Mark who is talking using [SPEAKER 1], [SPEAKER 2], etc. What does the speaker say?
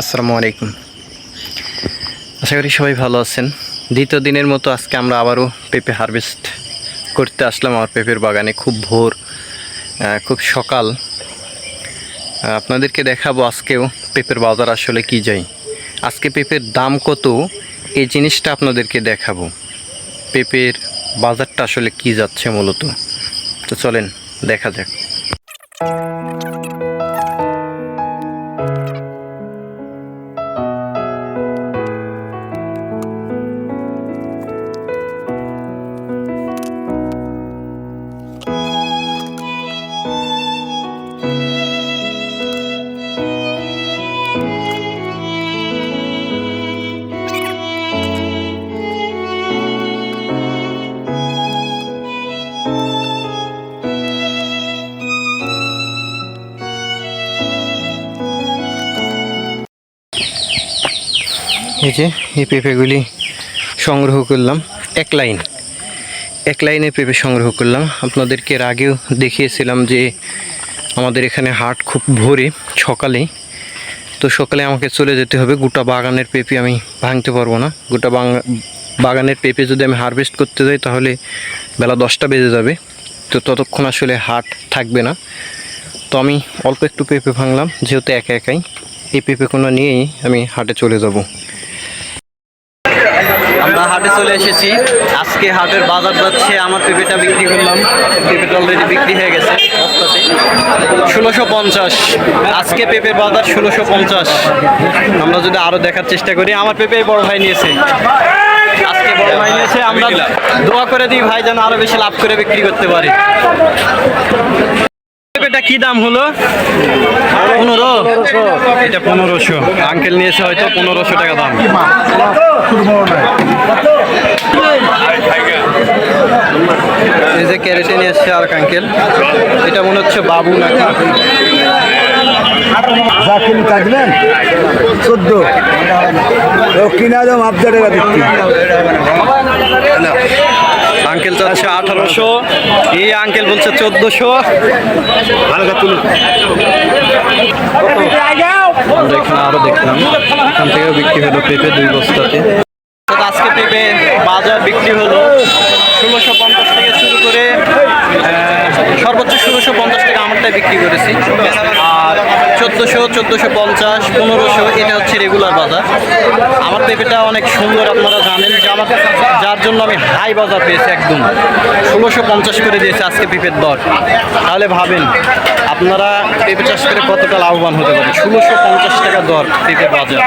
[SPEAKER 1] আসসালামু আলাইকুম। আশা করি সবাই ভালো আছেন। দ্বিতীয় দিনের মতো আজকে আমরা আবারও পেঁপে হারভেস্ট করতে আসলাম আমার পেঁপের বাগানে। খুব ভোর খুব সকাল। আপনাদেরকে দেখাবো আজকেও পেঁপের বাজার আসলে কি যাই আজকে পেঁপের দাম কত, এই জিনিসটা আপনাদেরকে দেখাবো। পেঁপের বাজারটা আসলে কি যাচ্ছে মূলত। তো চলেন, দেখা যাক। এই যে এই পেঁপেগুলি সংগ্রহ করলাম। এক লাইন। এক লাইনে পেঁপে সংগ্রহ করলাম। আপনাদেরকে এর আগেও দেখিয়েছিলাম যে আমাদের এখানে হাট খুব ভোরে, সকালে। তো সকালে আমাকে চলে যেতে হবে। গোটা বাগানের পেঁপে আমি ভাঙতে পারব না। গোটা বাগানের পেঁপে যদি আমি হারভেস্ট করতে যাই, তাহলে বেলা দশটা বেজে যাবে। তো ততক্ষণ আসলে হাট থাকবে না। তো আমি অল্প একটু পেঁপে ভাঙলাম। যেহেতু একা একাই, এই পেঁপেগুলো নিয়েই আমি হাটে চলে যাব। হাটে চলে এসেছি। আজকে হাটের বাজার যাচ্ছে, আমার পেঁপেটা বিক্রি করলাম। পেঁপেটা অলরেডি বিক্রি হয়ে গেছে ষোলোশো পঞ্চাশ। আজকে পেঁপের বাজার ষোলোশো পঞ্চাশ। আমরা যদি আরও দেখার চেষ্টা করি, আমার পেঁপে বড় ভাই নিয়েছে। আজকে বড় ভাই নিয়েছে, আমরা দোয়া করে দিই ভাই যেন আরও বেশি লাভ করে বিক্রি করতে পারে। পেঁপেটা কি দাম হলো? পনেরো। এটা পনেরোশো। আঙ্কেল নিয়েছে হয়তো পনেরোশো টাকা দাম। এই যে ক্যারেটে নিয়ে এসছে আর আঙ্কেল। এটা মনে হচ্ছে বাবু নাকি
[SPEAKER 2] কাটবেন চোদ্দ। কিনা দাম আবদা টাকা দিচ্ছি।
[SPEAKER 1] আঙ্কেল চাচ্ছে আঠারোশো এই আঙ্কেল বলছে চোদ্দোশো। আমরা এখানে আরও দেখলাম। এখান থেকেও বিক্রি হলো পেঁপে দুই বস্তাতে। আজকে পেঁপে বাজার বিক্রি হলো ষোলোশো পঞ্চাশ থেকে শুরু করে সর্বোচ্চ ষোলোশো পঞ্চাশ টাকা আমারটাই বিক্রি করেছি। আর চোদ্দোশো চোদ্দোশো পঞ্চাশ, পনেরোশো, এটা হচ্ছে রেগুলার বাজার। আমার পেঁপেটা অনেক সুন্দর, আপনারা জানেন যে আমার যার জন্য আমি হাই বাজার পেয়েছি একদম। ষোলোশো পঞ্চাশ করে দিয়েছে আজকে পেঁপের দর। তাহলে ভাবেন, আপনারা পেঁপে চাষ করে কতটা লাভবান হতে পারে ষোলোশো পঞ্চাশ টাকা দর পেঁপের বাজার।